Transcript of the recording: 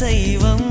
சைவம்